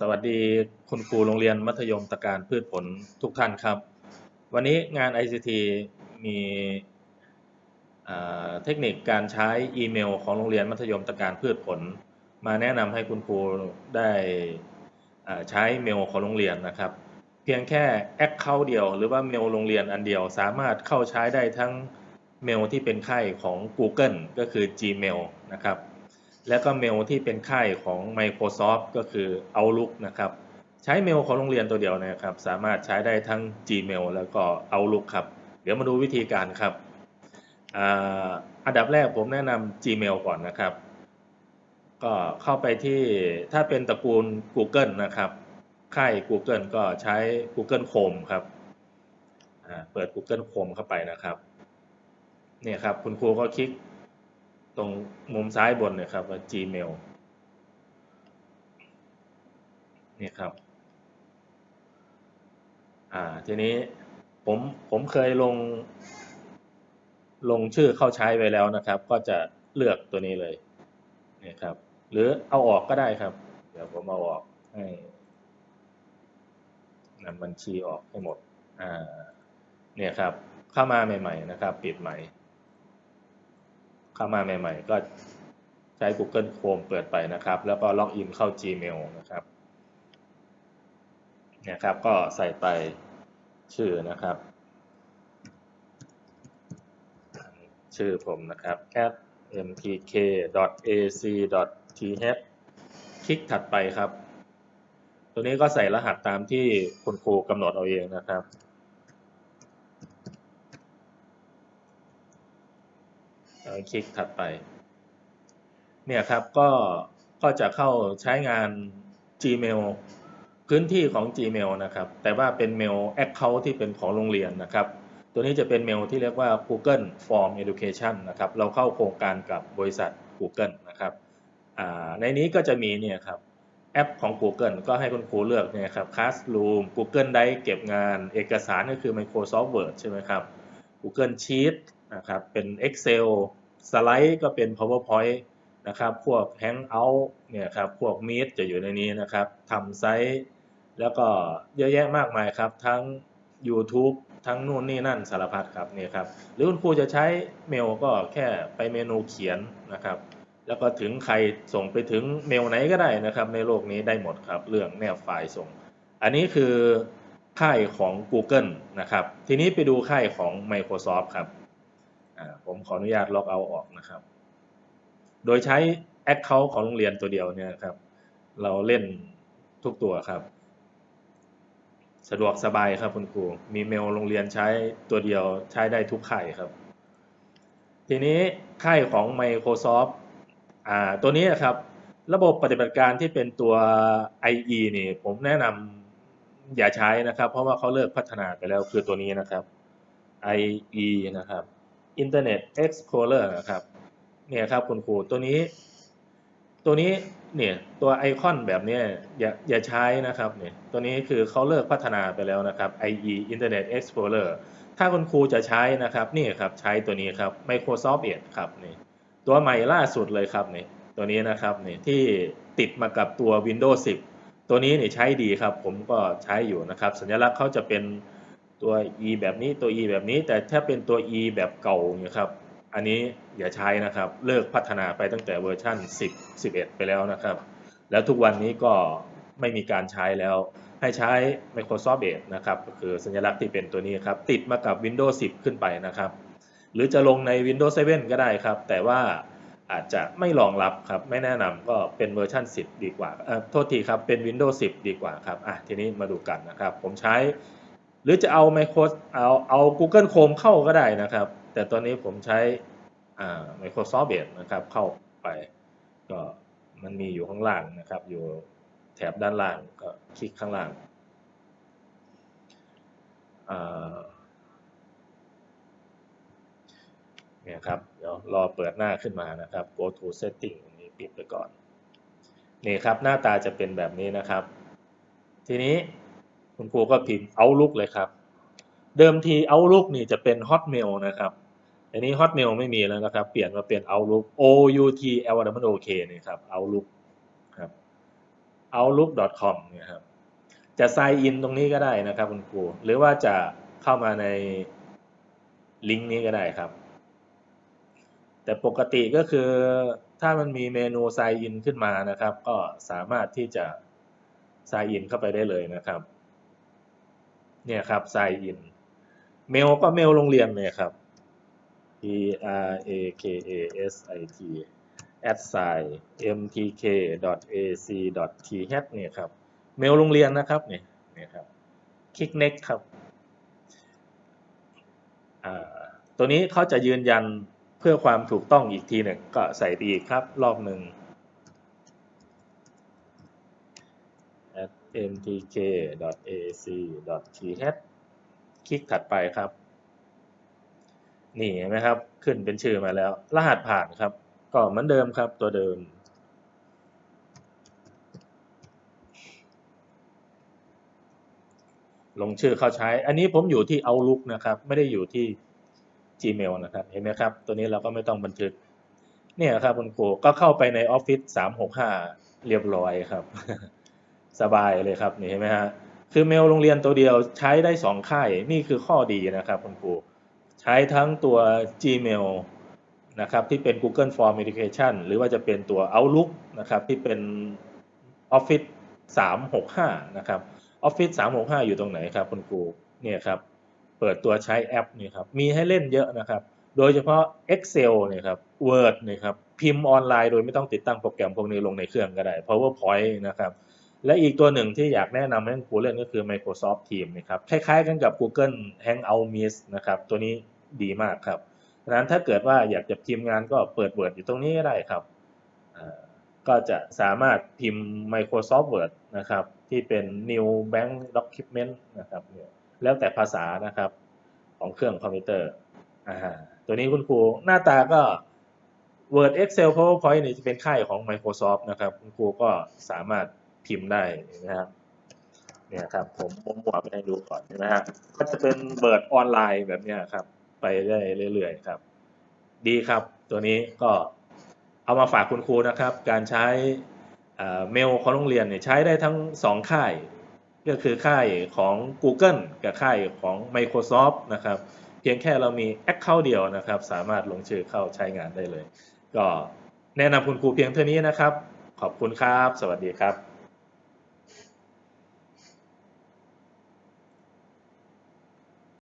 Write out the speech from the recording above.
สวัสดีคุณครูโรงเรียนมัธยมตะการพืชผลทุกท่านครับ วันนี้งาน ICT มีเทคนิคการใช้อีเมลของโรงเรียนมัธยมตะการพืชผล มาแนะนำให้คุณครูได้ใช้เมลของโรงเรียนนะครับ เพียงแค่แอคเคาท์เดียว หรือว่าเมลโรงเรียนอันเดียว สามารถเข้าใช้ได้ทั้งเมลที่เป็นค่ายของ Google ก็คือ Gmail นะครับ แล้วก็เมลที่เป็นค่ายของ Microsoft ก็คือ Outlook นะครับ ใช้เมลของโรงเรียนตัวเดียวนะครับ สามารถใช้ได้ทั้ง Gmail แล้วก็ Outlook ครับ เดี๋ยวมาดูวิธีการครับอันดับแรกผมแนะนำ Gmail ก่อนนะครับ ก็เข้าไปที่ถ้าเป็นตระกูล Google นะครับ ค่าย Google ก็ใช้ Google Chrome ครับเปิด Google Chrome เข้าไปนะครับ เนี่ยครับ คุณครูก็คลิก ตรงมุมซ้ายบนเนี่ยครับว่า Gmail เนี่ยครับ อ่า ทีนี้ผมผมเคยลง ลงชื่อเข้าใช้ไว้แล้วนะครับ ก็จะเลือกตัวนี้เลยเนี่ยครับ หรือเอาออกก็ได้ครับ เดี๋ยวผมเอาออกให้นำบัญชีออกให้หมด อ่า เนี่ยครับ เข้ามาใหม่ ๆ นะครับ ปิดใหม่ เข้ามาใหม่ๆ ก็ใช้ Google Chrome เปิดไปนะครับ แล้วก็ล็อกอินเข้า Gmail นะครับเนี่ยครับ ก็ใส่ไปชื่อนะครับ ชื่อผมนะครับ at mtk.ac.th คลิกถัดไปครับ ตัวนี้ก็ใส่รหัสตามที่คุณครูกำหนดเอาเองนะครับ แล้ว คลิกถัดไป เนี่ยครับก็ก็จะเข้าใช้งาน Gmail พื้นที่ของ Gmail นะครับ แต่ว่าเป็นเมล Account ที่เป็นของโรงเรียนนะครับ ตัวนี้จะเป็นเมลที่เรียกว่า Google Form Education นะครับ เราเข้าโครงการกับบริษัท Google นะครับในนี้ก็จะมีเนี่ยครับแอปของ Google ก็ให้คุณครูเลือกเนี่ยครับ Classroom Google Drive เก็บงาน เอกสารก็คือ Microsoft Word ใช่ไหมครับ Google Sheet นะครับ เป็น Excel สไลด์ก็เป็น PowerPoint นะครับ พวก Hangout เนี่ยครับ พวก Meet จะอยู่ในนี้นะครับทำไซต์ แล้วก็เยอะแยะมากมายครับ ทั้ง YouTube ทั้งนู่นนี่นั่นสารพัดครับเนี่ยครับ หรือคุณครูจะใช้เมลก็แค่ไปเมนูเขียนนะครับ แล้วก็ถึงใครส่งไปถึงเมลไหนก็ได้นะครับ ในโลกนี้ได้หมดครับ เรื่องแนบไฟล์ส่ง อันนี้คือค่ายของ Google นะครับ ทีนี้ไปดูค่ายของ Microsoft ครับ ผมขออนุญาตล็อกเอาออกนะครับ โดยใช้ Account ของโรงเรียนตัวเดียวเนี่ยครับ เราเล่นทุกตัวครับ สะดวกสบายครับคุณครู มีเมลโรงเรียนใช้ตัวเดียวใช้ได้ทุกค่ายครับ ทีนี้ค่ายของ Microsoft อ่าตัวนี้ครับ ระบบปฏิบัติการที่เป็นตัว IE นี่ ผมแนะนำอย่าใช้นะครับ เพราะว่าเขาเลิกพัฒนาไปแล้วคือตัวนี้นะครับ IE นะครับ Internet Explorer นะครับเนี่ยครับคุณครูตัวนี้ ตัวนี้เนี่ยตัวไอคอนแบบนี้อย่าอย่าใช้นะครับเนี่ยตัวนี้คือเขาเลิกพัฒนาไปแล้วนะครับ IE Internet Explorer ถ้าคุณครูจะใช้นะครับนี่ครับใช้ตัวนี้ครับ Microsoft Edge ครับนี่ตัวใหม่ล่าสุดเลยครับนี่ตัวนี้นะครับนี่ที่ติดมากับตัว Windows 10 ตัวนี้เนี่ยใช้ดีครับ ผมก็ใช้อยู่นะครับ สัญลักษณ์เขาจะเป็น ตัว E แบบนี้ตัว E แบบนี้ แต่ถ้าเป็นตัว E แบบเก่าเนี่ยครับ อันนี้อย่าใช้นะครับ เลิกพัฒนาไปตั้งแต่เวอร์ชัน10 11 ไปแล้วนะครับ แล้วทุกวันนี้ก็ไม่มีการใช้แล้ว ให้ใช้ Microsoft Edge นะครับ ก็คือสัญลักษณ์ที่เป็นตัวนี้ครับ ติดมากับ Windows 10 ขึ้นไปนะครับ หรือจะลงใน Windows 7 ก็ได้ครับ แต่ว่าอาจจะไม่รองรับครับ ไม่แนะนำก็เป็นเวอร์ชัน10 ดีกว่า เอ่อ โทษทีครับ เป็น Windows 10 ดีกว่าครับ อะ ทีนี้มาดูกันนะครับ ผมใช้ หรือจะเอา Microsoft เอาเอา Google Chrome เข้าก็ได้นะครับ แต่ตอนนี้ผมใช้ Microsoft Edge นะครับเข้าไป ก็มันมีอยู่ข้างล่างนะครับ อยู่แถบด้านล่างก็คลิกข้างล่างเนี่ยครับ เดี๋ยวรอเปิดหน้าขึ้นมานะครับ go to setting นี้ปิดไปก่อน นี่ครับหน้าตาจะเป็นแบบนี้นะครับ ทีนี้ คุณครูก็พิมพ์ Outlook เลยครับ เดิมที Outlook นี่จะเป็น Hotmail นะครับอันนี้ Hotmail ไม่มีแล้วนะครับ เปลี่ยนมาเป็น Outlook O U T L W O K นี่ครับ Outlook ครับ outlook.com เนี่ยครับ จะ sign in ตรงนี้ก็ได้นะครับคุณครู หรือว่าจะเข้ามาในลิงก์นี้ก็ได้ครับ แต่ปกติก็คือถ้ามันมีเมนู sign in ขึ้นมานะครับ ก็สามารถที่จะ sign in เข้าไปได้เลยนะครับ เนี่ยครับ sign in เมลก็เมลโรงเรียนเนี่ยครับ p r a k a s i t at sign mtk ac th เนี่ยครับ เมลโรงเรียนนะครับเนี่ยเนี่ยครับ คลิก next ครับ ตัวนี้เขาจะยืนยันเพื่อความถูกต้องอีกทีหนึ่งก็ใส่ไปอีกครับ รอบหนึ่ง mtk ac th คลิกถัดไปครับ นี่เห็นไหมครับ ขึ้นเป็นชื่อมาแล้ว รหัสผ่านครับ ก็เหมือนเดิมครับตัวเดิม ลงชื่อเข้าใช้ อันนี้ผมอยู่ที่ Outlook นะครับ ไม่ได้อยู่ที่ Gmail นะครับ เห็นไหมครับ ตัวนี้เราก็ไม่ต้องบันทึก เนี่ยครับคุณครูก็เข้าไปใน Office 365 เรียบร้อยครับ สบายเลยครับนี่เห็นไหมฮะคือเมลโรงเรียนตัวเดียวใช้ได้สองค่ายนี่คือข้อดีนะครับคุณครูใช้ทั้งตัว Gmail นะครับที่เป็น Google Form Education หรือว่าจะเป็นตัว Outlook นะครับที่เป็น Office 365 นะครับ Office 365 อยู่ตรงไหนครับคุณครูเนี่ยครับเปิดตัวใช้แอปนี่ครับมีให้เล่นเยอะนะครับ โดยเฉพาะ Excel เนี่ยครับ Word เนี่ยครับพิมพ์ออนไลน์โดยไม่ต้องติดตั้งโปรแกรมพวกนี้ลงในเครื่องก็ได้ PowerPoint นะครับ และอีกตัวหนึ่งที่อยากแนะนำให้คุณครูเล่นก็คือ Microsoft Teams นะครับ คล้ายๆกันกับ Google Hangout Meet นะครับ ตัวนี้ดีมากครับดังนั้นถ้าเกิดว่าอยากจะพิมพ์งานก็เปิด Word อยู่ตรงนี้ก็ได้ครับ ก็จะสามารถพิมพ์ Microsoft Word นะครับ ที่เป็น New Bank Document นะครับแล้วแต่ภาษานะครับของเครื่องคอมพิวเตอร์ ตัวนี้คุณครูหน้าตาก็ Word Excel PowerPoint นี่จะเป็นค่ายของ Microsoft นะครับ คุณครูก็สามารถ พิมพ์ได้นะครับเนี่ยครับผมผมหัวไปให้ดูก่อนนะฮะก็จะเป็นเบิร์ดออนไลน์แบบเนี้ยครับ ไปเรื่อยๆครับ ดีครับ ตัวนี้ก็เอามาฝากคุณครูนะครับ การใช้อ่าเมลของโรงเรียนเนี่ยใช้ได้ทั้งสองค่าย ก็คือค่ายของ Google กับค่ายของ Microsoft นะครับ เพียงแค่เรามี Account เดียวนะครับ สามารถลงชื่อเข้าใช้งานได้เลย ก็แนะนำคุณครูเพียงเท่านี้นะครับ ขอบคุณครับ สวัสดีครับ